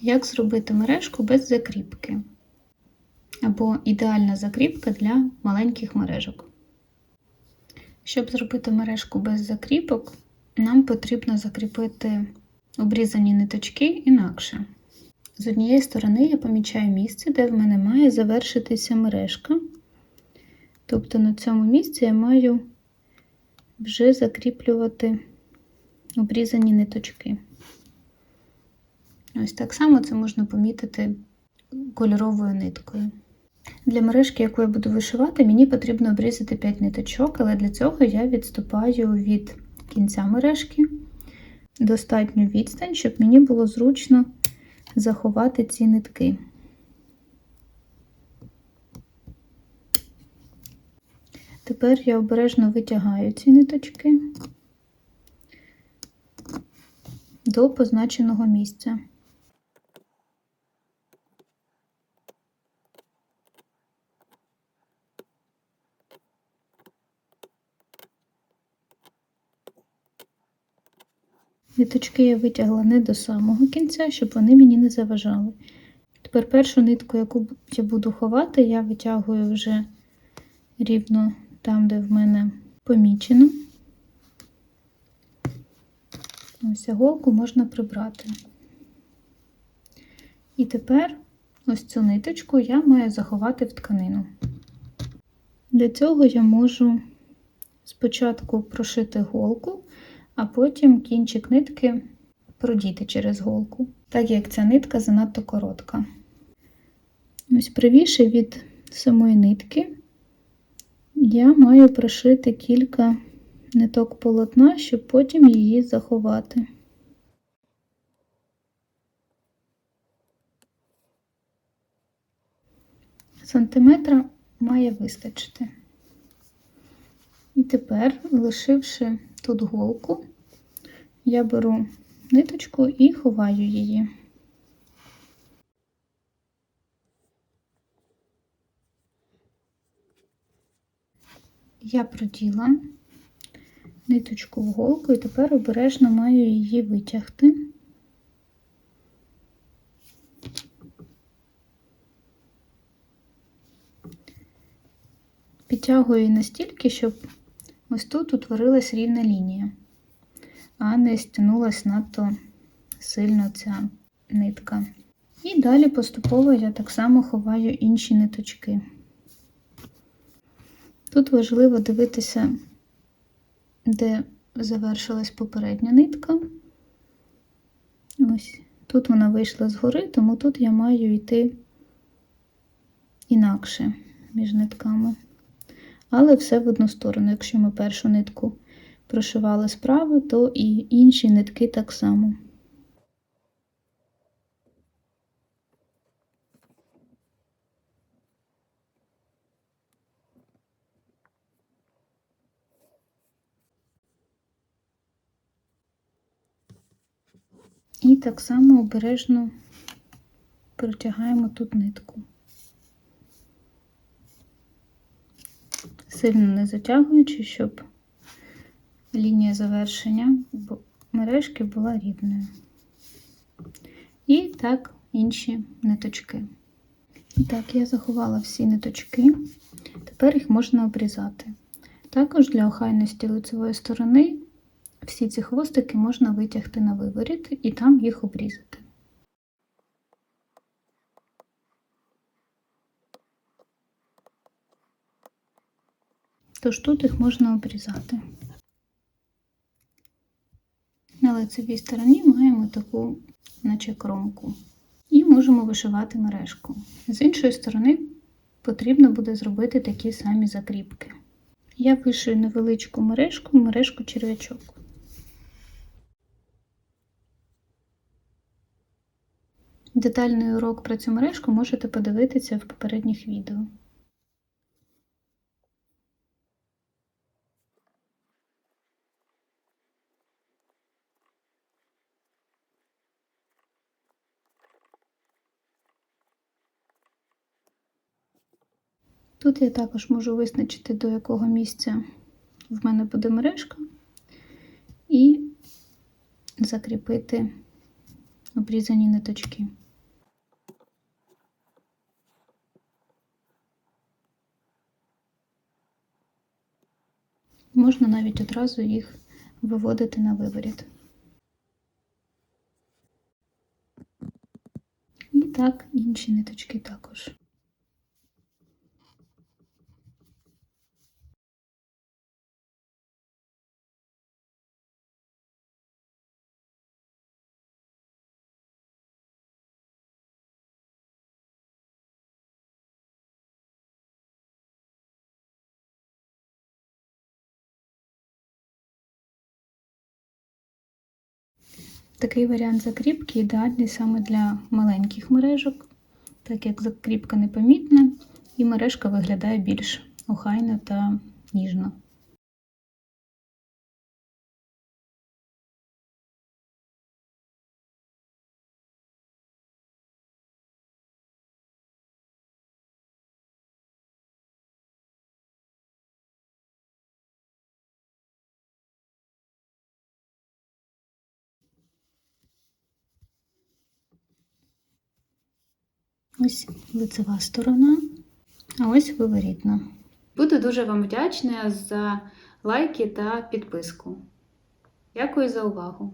Як зробити мережку без закріпки? Або ідеальна закріпка для маленьких мережок. Щоб зробити мережку без закріпок, нам потрібно закріпити обрізані ниточки інакше. З однієї сторони я помічаю місце, де в мене має завершитися мережка. Тобто на цьому місці я маю вже закріплювати обрізані ниточки. Ось так само це можна помітити кольоровою ниткою. Для мережки, яку я буду вишивати, мені потрібно обрізати 5 ниточок, але для цього я відступаю від кінця мережки достатню відстань, щоб мені було зручно заховати ці нитки. Тепер я обережно витягаю ці ниточки до позначеного місця. Ниточки я витягла не до самого кінця, щоб вони мені не заважали. Тепер першу нитку, яку я буду ховати, я витягую вже рівно там, де в мене помічено. Ось голку можна прибрати. І тепер ось цю ниточку я маю заховати в тканину. Для цього я можу спочатку прошити голку, а потім кінчик нитки продіти через голку, так як ця нитка занадто коротка. Ось правіше від самої нитки я маю прошити кілька ниток полотна, щоб потім її заховати. Сантиметра має вистачити. І тепер, лишивши тут голку, я беру ниточку і ховаю її. Я проділа ниточку в голку і тепер обережно маю її витягти. Підтягую настільки, щоб ось тут утворилась рівна лінія, а не стягнулась надто сильно ця нитка. І далі поступово я так само ховаю інші ниточки. Тут важливо дивитися, де завершилась попередня нитка. Ось тут вона вийшла згори, тому тут я маю йти інакше між нитками. Але все в одну сторону. Якщо ми першу нитку прошивали справа, то і інші нитки так само. І так само обережно протягаємо тут нитку. Сильно не затягуючи, щоб лінія завершення мережки була рівною. І так інші ниточки. Так, я заховала всі ниточки, тепер їх можна обрізати. Також для охайності лицевої сторони всі ці хвостики можна витягти на виворіт і там їх обрізати. Тож тут їх можна обрізати. На лицевій стороні маємо таку, наче кромку, і можемо вишивати мережку. З іншої сторони потрібно буде зробити такі самі закріпки. Я вишию невеличку мережку, мережку черв'ячок. Детальний урок про цю мережку можете подивитися в попередніх відео. Тут я також можу визначити, до якого місця в мене буде мережка, і закріпити обрізані ниточки. Можна навіть одразу їх виводити на виворіт. І так, інші ниточки також. Такий варіант закріпки ідеальний саме для маленьких мережок, так як закріпка непомітна і мережка виглядає більш охайно та ніжно. Ось лицева сторона, а ось виворітна. Буду дуже вам вдячна за лайки та підписку. Дякую за увагу!